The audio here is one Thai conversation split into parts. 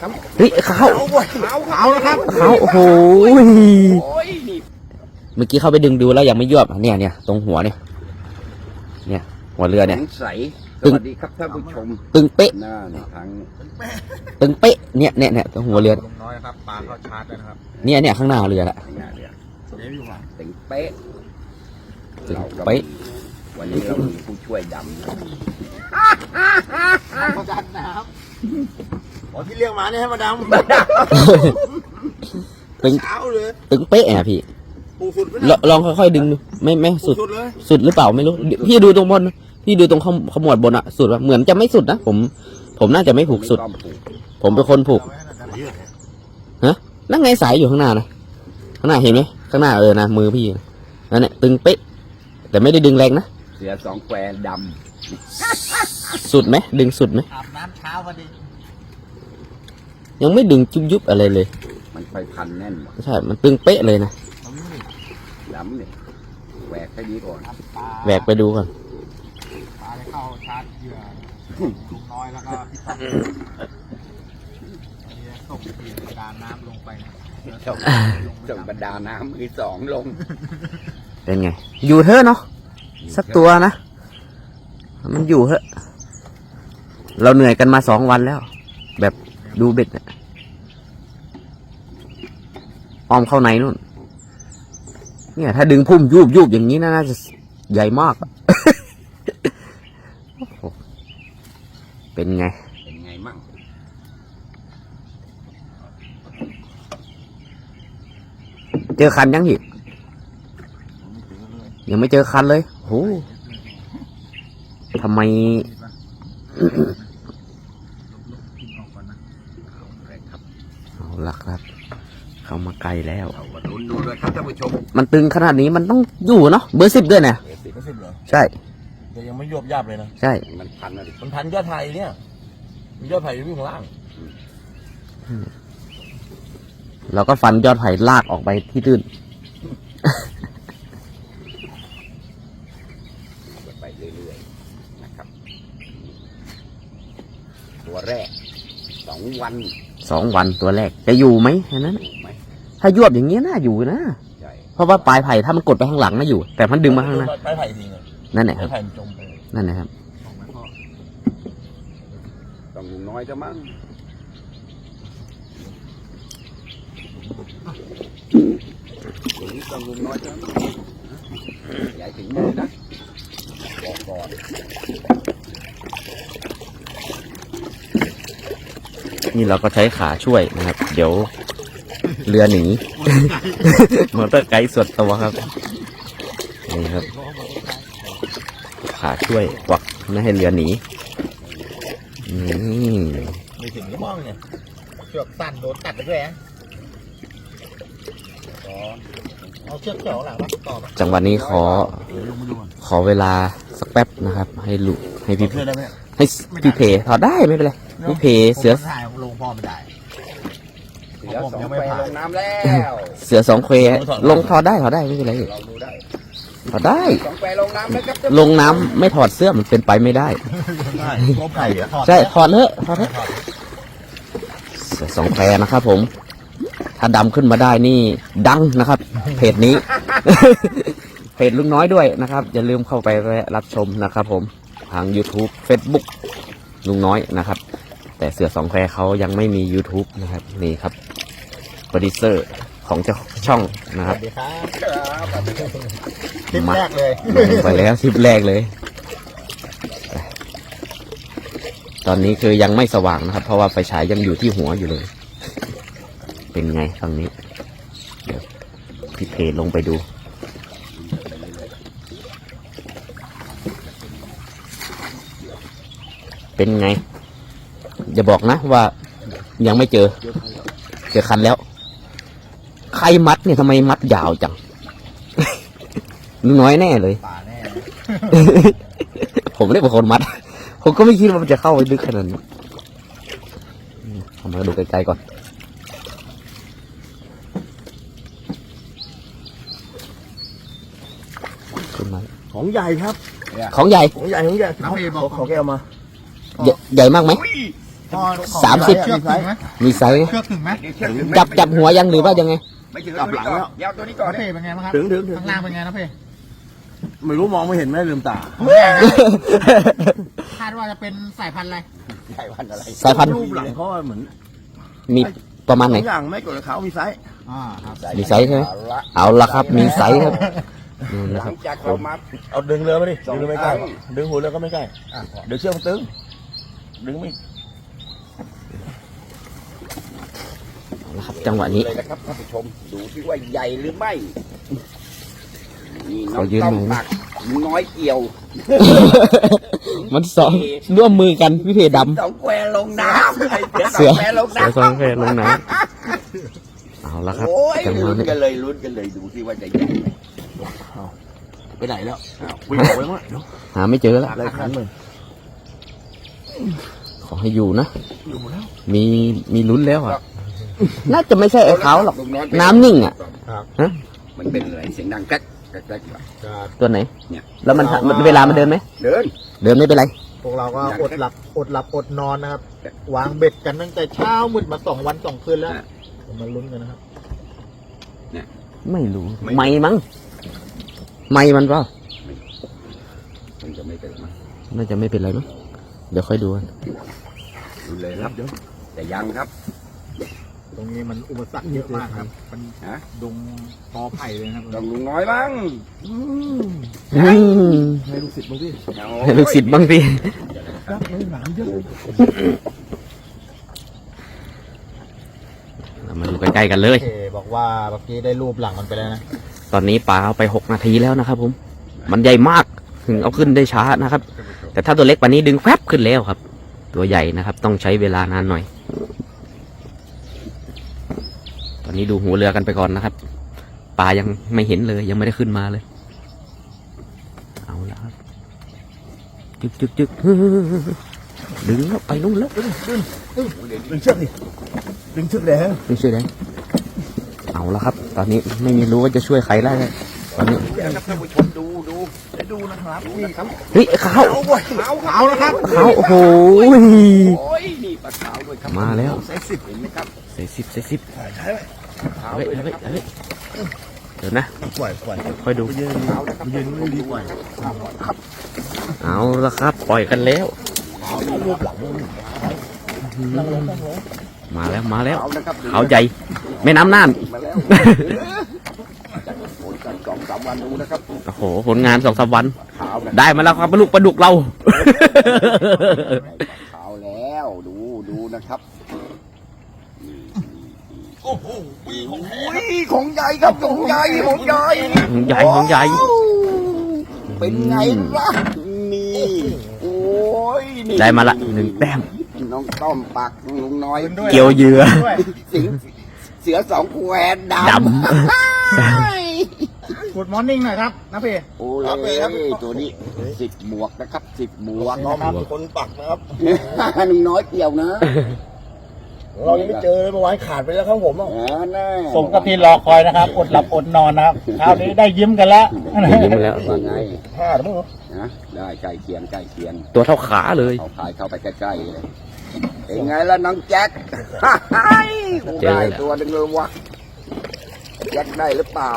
ครับเฮ้ยเขาเอาเว้ยเอาเอานะครับเขาโอ้โหโอ้ยนี่เมื่อกี้เข้าไปดึงดูแล้วยังไม่ยวบเนี่ยเนี่ยตรงหัวเนี่ย เนี่ยหัวเรือเนี่ยแข็งใสตึสงวัสดีครับท่านผู้ชมตึงเป๊ะหน้าในทางตึงเป๊ะเนี่ยเนี่ยเนี่ยตรงหัวเรือลุงน้อยนะครับปลาเข้าชาร์จแล้วนะครับเนี่ยเนี่ยข้างหน้าเรือแหละทางหน้าเรือเดี๋ยวอยู่หลังตึงเป๊ะตึงเราก็เป๊ะมีวันนี้เรามีผู้ช่วยดำ นะเขาจัดนะครับอ๋อที่เรียกมาเนี่ยให้มาดตึงำเช้าเลยตึงเป๊ะอะพี่ปูสุดไปลลองค่อยๆดึงดูไม่ไม่สุด สุดเลย สุดหรือเปล่าไม่รู้เดี๋ยวพี่ดูตรงบนนะพี่ดูตรงขมขมวดบนอะสุดว่าเหมือนจะไม่สุดนะผม ผมน่าจะไม่ผูกสุดไม่ต้องผูกผมเป็นคนผูก นั่นไงสายอยู่ข้างหน้านะข้างหน้าเห็นไหมข้างหน้าเออนะมือพี่นะนั่นแหละตึงเป๊ะแต่ไม่ได้ดึงแรงนะเสือสองแควด สุดไหมดึงสุดไหมอาบน้ำเช้าพอดียังไม่ดึงจุบยุบอะไรเลยำมันไปพันแน่นหมดใช่มันตึงเป๊ะเลยนะผมนี่ดำเนี่ยแหวกให้ดีก่อนปลาแหวกไปดูก่อนปลาได้เข้าชาร์จเหยื่อลุงน้อยแล้วก็พี่ต้อมอันนี้ส่งทีมการน้ำลงไปนะเดี๋ยวส่งลงไปส่งบรรดาน้ำมือสองลงเป็นไง อยู่เถอะเนาะสักตัวนะ มันอยู่เถอะ เราเหนื่อยกันมาสองวันแล้ว แบบดูเบ็ดเนี่ยอ้อมเข้าในนู่น เนี่ย ถ้าดึงพุ่มยูบยูบอย่างนี้นะน่าจะใหญ่มากอะโอ้โหเป็นไง เป็นไงมั่งเจอคันยังหิยังไม่เจอคันเลยโห ทำไมครับเอาละครับ เข้ามาไกลแล้วเรามาลุ้นดูด้วยครับท่านผู้ชมมันตึงขนาดนี้มันต้องอยู่เนาะเบอร์สิบด้วยนะไม่สิบเหรอใช่ แต่ยังไม่ยวบยับเลยนะใช่ มันพันอะไรมันพันยอดไทยเนี่ยมียอดไทยอยู่ข้างล่างเราก็ฟันยอดไผ่ลากออกไปที่ตื้น ไปเรื่อยๆนะครับ ตัวแรกสองวันสองวันตัวแรกจะอยู่ไหมอันนั้น ถูกไหมถ้ายวบอย่างเงี้ยน่าอยู่นะ ใช่เพราะว่าปลายไผ่ถ้ามันกดไปข้างหลังน่าอยู่ แต่มันดึงมาข้างหน้าไปไผ่ทีไงนั่นแหละคไปรับไผ่มันจมไปนั่นนะครับออกมาพ่อต้องลุงน้อยจะมั้งถึงต้องลุงน้อยจะมั้งใหญ่ถึงมือนะบอกก่อน นี่เราก็ใช้ขาช่วยนะครับ เดี๋ยวเรือหนีมอเตอร์ไกด์ส่วนตัวครับนี่ครับ ขาช่วยกวักไม่ให้เรือหนีนี่ไม่ถึงก็มองเนี่ยเชือกสั้นโดนตัดไปด้วยฮะเอาเชือกเขียวหลังมาต่อไปจังหวะนี้ขอเดี๋ยวลงมาดูก่อนขอเวลาสักแป๊บนะครับ ให้ลุให้พี่เชื่อได้ไหมให้พี่เพถอดได้ไม่เป็นไร พี่เพเสือผมถ่ายลงพ่อไม่ได้เสือผมสองยังแคไม่วผ่านลงน้ำแล้วเสือสองเควลงถอดได้ถอดได้ไม่เป็นไรเราดูได้ถอดได้สองแควลงน้ำแล้วครับลงน้ำไม่ถอดเสื้อมันเป็นไปไม่ได้ได้ก็ไผ่อะถอดใช่ถอดเถอะถอดเถอะเสือสองแควนะครับผม ถ้าดำขึ้นมาได้นี่ ดังนะครับ เพจนี้ เพจลุงน้อยด้วยนะครับ อย่าลืมเข้าไปแวะรับชมนะครับผมทาง YouTube Facebook ลุงน้อยนะครับ แต่เสือสองแควเขายังไม่มี YouTube นะครับ นี่ครับโปรดิวเซอร์ของเจ้าช่องนะสครับ วัสดีครับครับคลิปแรกเลยลงไปแล้วคลิปแรกเลย ตอนนี้คือยังไม่สว่างนะครับ เพราะว่าไฟฉายยังอยู่ที่หัวอยู่เลย เป็นไงฝั่งนี้ เดี๋ยวพี่เพลงไปดู เป็นไง อย่าบอกนะว่ายังไม่เจอ เจอคันแล้ว ใครมัดเนี่ยทำไมมัดยาวจังลุงน้อยแน่เลยป่าแน่ผมเรียกเป็นคนมัด ผมก็ไม่คิดว่ามันจะเข้าไปลึกขนาดนี้อืมเอามาดูไกลๆก่อนขึ้นมาของใหญ่ครับ ของใหญ่ ของใหญ่ของใหญ่น้ำเอบอกขอแก้วมาใหญ่ใหญ่มากไหมพ่อ สามสิบ เชือกถึงไหมมีไซส์เชือกถึงไหมเดี๋ยวเชือกถึงไหมจับจับหัวยังหรือว่ายังไง ไม่ถึงเอาตัวนี้ก่อนเดี๋ยวเอาตัวนี้ก่อนน้าเนี่เพ่ยเป็นไงบ้างครับถึงถึงถึงข้างล่างเป็นไงนะเพ่ไม่รู้มองไม่เห็นไหมลืมตาคาดว่าจะเป็นสายพันธุ์อะไรใช่วันอะไรสายพันธุ์ รูปหลังเขาอะเหมือนมีประมาณไหนสองอย่างไม่กดกับเขามีไซส์อ่าครับมีไซส์ใช่ไหมเอาละเอาละครับ มีไซส์ครับนู่นหนะลัครังบจากเรามาเอาดึงเรือมาดิสองดึงเรือไม่ใกล้ครั้งดึงหัวเรือก็ไม่ใกล้อะเดี๋ยวเชือกมันตึงดึงไม่ เอาละครับ จังหวะนี้เลยนะครับท่านผู้ชมดูที่ว่าใหญ่หรือไม่นี่น้ขอองยืนต้อมหน่อยนะตักน้อยเกี่ยว มันสองร่วมมือกันพี่เพดสองแควลงน้ำไอ้ำเสือสองแควลงเสือน้ำสองเพลงน้ำเอาละครับโอ้ยจังหวะลุ้นนี้กันเลยลุ้นกันเลยดูที่ว่าจะใหญ่ไหมไปไหนแล้วอ้าววิ่งออกไปมั้งเดี๋ยวหาไม่เจอแล้วอะไรขันเลยขอให้อยู่นะ อยู่หมดแล้ว มีมีลุ้นแล้วอะ น่าจะไม่ใช่ไอ้เขาหรอกลุงอยน้ำนิ่งอะครับฮะมันเป็นอะไรเสียงดังแก๊กแก๊กแก๊กตัวไหน เนี่ย แล้วมันมันเวลามันเดินไหม เดิน เดินไม่เป็นไร พวกเราก็อดหลับอดหลับอดนอนนะครับ วางเบ็ดกันตั้งแต่เช้ามืดมาสองวันสองคืนแล้วผมมาลุ้นกันนะครับไม่รู้ไม่มั้ง ไม่มันเปล่ามันจะไม่เกิดมาน่าจะไม่เป็นไรมั้ง เดี๋ยวค่อยดูกันดูเลยครับแต่ยังครับ ตรงนี้มันอุปสรรคเยอะมากครับ มันฮะ ดงตอไผ่เลยนะครับ ต้องลุงน้อยบ้างอืมให้ลูกศิษย์มึงดิให้ลูกศิษย์บ้างพี่ครับเลยหลังเยอะเลยเรามาดูใกล้ๆกันเลยเอบอกว่าเมื่อกี้ได้รูปหลังมันไปแล้วนะตอนนี้ปลาเอาไปหกนาทีแล้วนะครับ ผม มันใหญ่มากถึงเอาขึ้นได้ช้านะครับ แต่ถ้าตัวเล็กกว่านี้ดึงแฟบขึ้นแล้วครับ ตัวใหญ่นะครับ ต้องใช้เวลานานหน่อย ต อนนี้ดูหัวเรือกันไปก่อนนะครับปลายังไม่เห็นเลย ยังไม่ได้ขึ้นมาเลย เอาละครับจึกจึกจึกดึงแล้วไปนู่นแล้วดึงเชือกดิดึงเชือกแดงไม่ช่วยได้เอาละครับ ตอนนี้ไม่มีรู้ว่าจะช่วยใครได้เลยตอนนี้ครับท่านผู้ชมดูดูจะดูนะครับนี่ครับเฮ้ยเขาเอาบ่ขาวครับเอาแล้วครับเขาโอ้โหโอ้ยนี่ปลาขาวด้วยครับมาแล้วใส่สิบเห็นไหมครับใส่สิบใส่สิบถ่ายถ่ายไว้ขาว เฮ้ยด้วยเฮ้ยนะครับเฮ้ยเดี๋ยวนะปล่อยปล่อยค่อยดูไปยืนขาวนะครับไปยืนไม่ดีกว่าเอาละครับ ปล่อยกันแล้วรูปหลังมึงมาแล้วมาแล้วขาวนะครับเขาใหญ่แม่น้ำน่านมาแล้วจากผลกันสองสามวันดูนะครับโอ้โหผลงานสองสามวันขาวนะได้มาแล้วครับปลาลูกปลาดุกเราขาวแล้วดูดูนะครับ โอ้โหของใหญ่ครับของใหญ่ของใหญ่ของใหญ่ของใหญ่ เป็นไงล่ะนี่โอ้ยนี่ได้มาละหนึ่งแต้มน้องต้อมปักลุงน้อยเกี่ยวเหยื่อด้วยสิงเสือสองแควดดดำกูดมอร์นิ่งหน่อยครับนะเพ่โอ้เลยตัวนี้สิบหมวกนะครับสิบหมวกน้องเป็นคนปักนะครับลุงน้อยเกี่ยวนะ เรายังไม่เจอเลยเมื่อวานขาดไปแล้วครับผมอะอ่าแน่สมกับที่รอคอยนะครับ อดหลับอดนอนนะครับคราวนี้ได้ยิ้มกันแล้ว ยิ้มแล้ว ว่าไงห้าหรือมั้งเหรอนะได้ใกล้เคียงใกล้เคียงตัวเท่าขาเลย เอาพายเข้าไปใกล้ๆเลยเป็นไงล่ะน้องแจ็คกูเจอได้แล้วตัวหนึงเลยวะแจ็คได้หรือเปล่า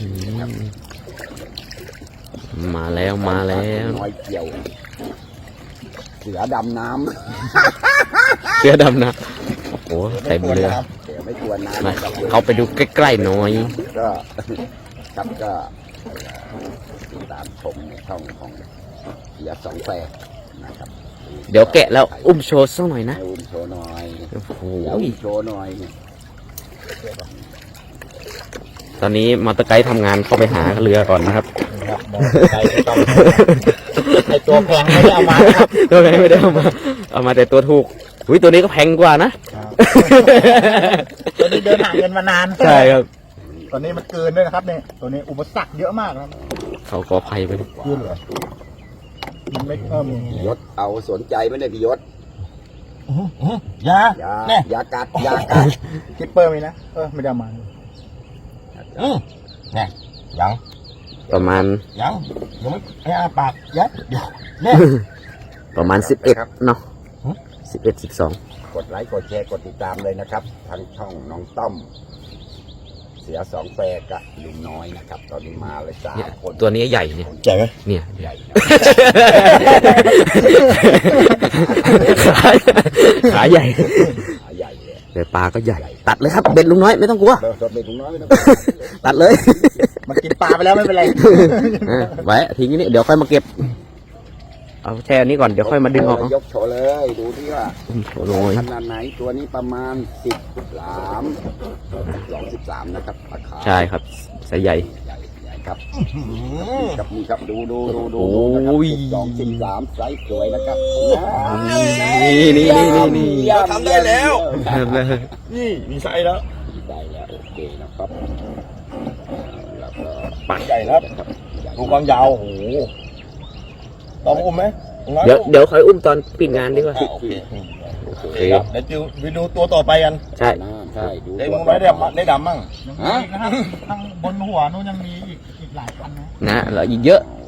อืมมาแล้วมาแล้ว น้อยเกี่ยว เสือดำน้ เสื้อดำนะโอ้โหเต็มเรือำเสือไม่กลัวน้ำมานะครับเขาไปดูใกล้ๆหน่อย ก็ ครับก็ติดตามชมในช่องของเสือสองแฝดนะครับเดี๋ยวแกะแล้วอุ้มโชว์สักหน่อยนะให้อุ้มโชว์หน่อยโอ้โหเดี๋ยวอุ้มโชว์หน่อย ตอนนี้มอเตอร์ไกด์ทำงานเข้าไปหาเรือก่อนนะครับ ครับมองไกลไม่ต้องไอตัวแพงไม่ได้เอามานะครับตัวไหนไม่ได้เอามา เอามาแต่ตัวถูก อุ้ยตัวนี้ก็แพงกว่านะ ตัวนี้เดินห่างกันมานานใช่ครับตัวนี้มันเกินด้วยนะครับเนี่ยตัวนี้อุปสรรคเยอะมากนะครับเขาก็ภัยไปยื่นเหรอมันไม่เพิ่มพี่ยศเอาสนใจไหมเนี่ยพี่ยศยาอย่าแน่อย่ากัดอย่ากัดคิปเปอร์มีนะเออไม่ได้เอามาอืมแน่ยังประมาณยังยังไม่ให้อาปากยัดเดี๋ยวแน่ประมาณสิบเอ็ดเนาะอื สิบเอ็ดสิบสองกดไลค์กดแชร์กดติดตามเลยนะครับทั้งช่องน้องต้อม เสียสองแฟร์กับลุงน้อยนะครับ ตอนนี้มาเลยสามเนี่ยคนตัวนี้ใหญ่เนี่ยใหญ่ไหมเนี่ยใหญ่นะขาขาใหญ่ใหญ่เลยแต่ปลาก็ใหญ่ ตัดเลยครับเบ็ดลุงน้อยไม่ต้องกลัวเดินสดเป็นลุงน้อยไม่ต้องตัดเลย มันกินปลาไปแล้วไม่เป็นไรอะไว้ทิ้งนี่เดี๋ยวค่อยมาเก็บ เอาแช่อันนี้ก่อนเดี๋ยวค่อยมาดึงออกเอายกโชว์เลยดูที่ว่าโอ้โหขนาดไหนตัวนี้ประมาณสิบสามสองสิบสามนะครับราคาใช่ครับไซส์ใหญ่ ใหญ่ใหญ่ครับครับนี่ครับดูดูดูดูโอ้ดูนะครับยสองสิบสามไซส์สวยนะครับนี่นี่นี่นี่นี่เราทำได้แล้วเริ่มเลยนี่มีไซส์แล้ว ได้แล้วโอเคนะครับแล้วก็ปักใหญ่ครับครับใหญ่ดูความยาวโอ้โห ต้องอุ้มไหมน้อยเดี๋ยวเดี๋ยวค่อยอุ้มตอนปิดงานดีกว่าอะโอเคโอโอเคเคครับเดี๋ยวดูไปดูตัวต่อไปกันใช่ น่าใช่ดูได้มึงน้อยได้ดำได้ดำมั่ง ยังมีอีกนะครับข้างบนหัวนู้นยังมีอีกอีกหลายพันนะ นะเหลืออีกเยอะอ๋อ